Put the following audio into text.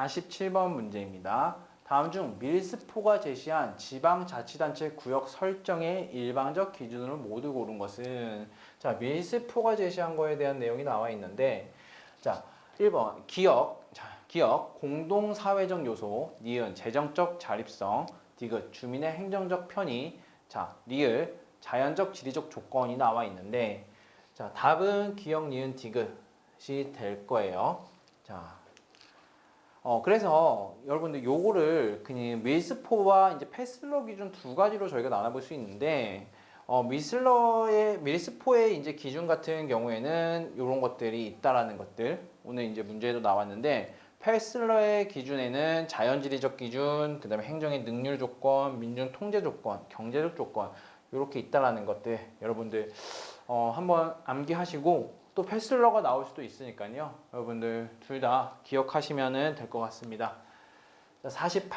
47번 문제입니다. 다음 중 밀스포가 제시한 지방자치단체 구역 설정의 일방적 기준으로 모두 고른 것은 자 밀스포가 제시한 거에 대한 내용이 나와 있는데 자 1번 기억 자 기억 공동사회적 요소 니은 재정적 자립성 디귿 주민의 행정적 편의 자 리을 자연적 지리적 조건이 나와 있는데 자 답은 기억 니은 디귿이 될 거예요. 자 어, 그래서 여러분들 요거를 그냥 밀스포와 이제 패슬러 기준 두 가지로 저희가 나눠볼 수 있는데 어, 밀슬러의 밀스포의 이제 기준 같은 경우에는 이런 것들이 있다라는 것들 오늘 이제 문제도 나왔는데 패슬러의 기준에는 자연지리적 기준, 그다음에 행정의 능률 조건, 민중 통제 조건, 경제적 조건 이렇게 있다라는 것들 여러분들 어, 한번 암기하시고 또 패슬러가 나올 수도 있으니까요. 여러분들 둘 다 기억하시면 될 것 같습니다. 48